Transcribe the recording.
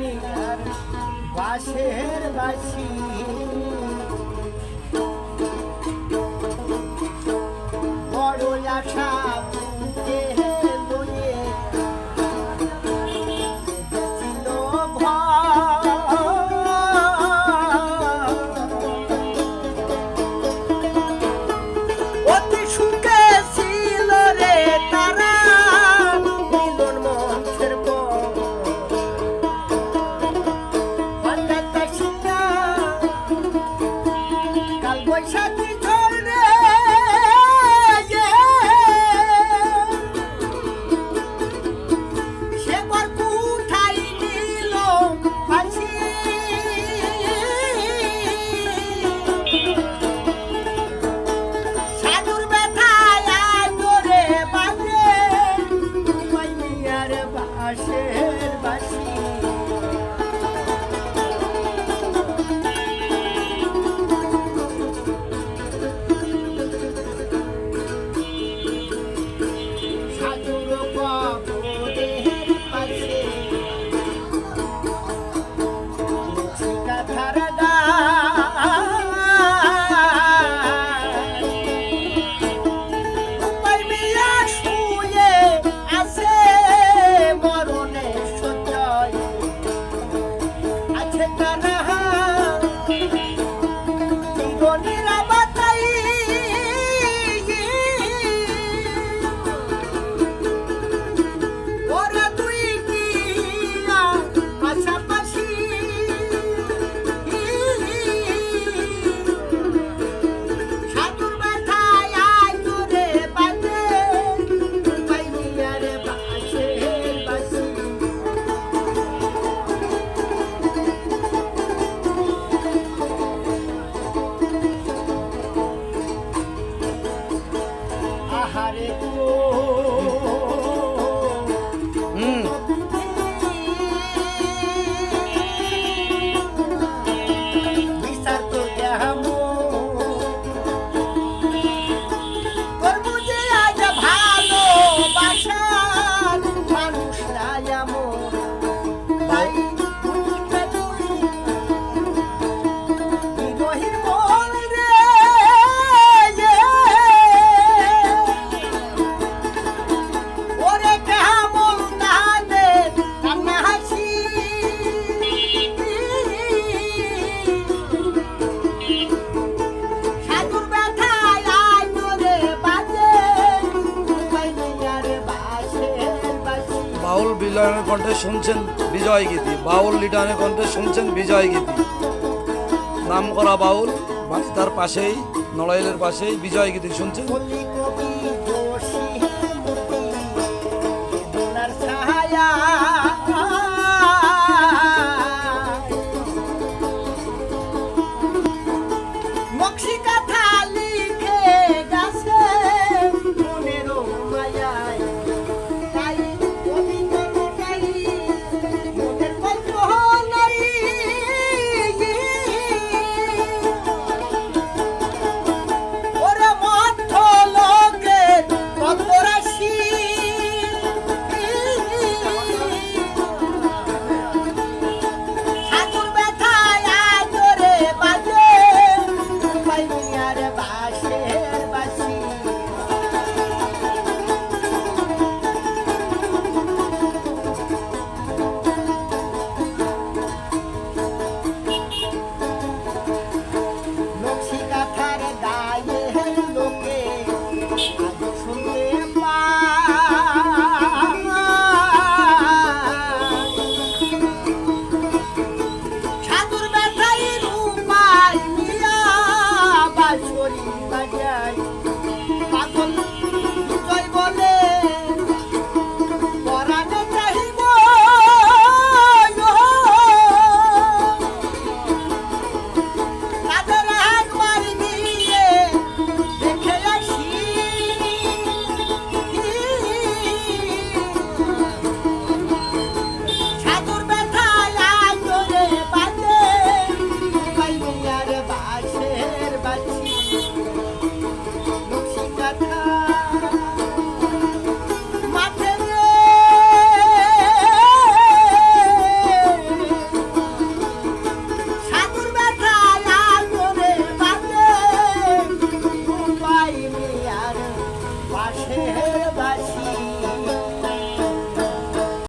মিনার বাসের বাসি। বড় আশা সাথী বাউল বিলানের কণ্ঠে শুনছেন বিজয় গীতি, বাউল লিডানের কণ্ঠে শুনছেন বিজয় গীতি। নাম করা বাউল তার পাশেই, নড়াইলের পাশেই বিজয় গীতি শুনছেন। মক্সিকা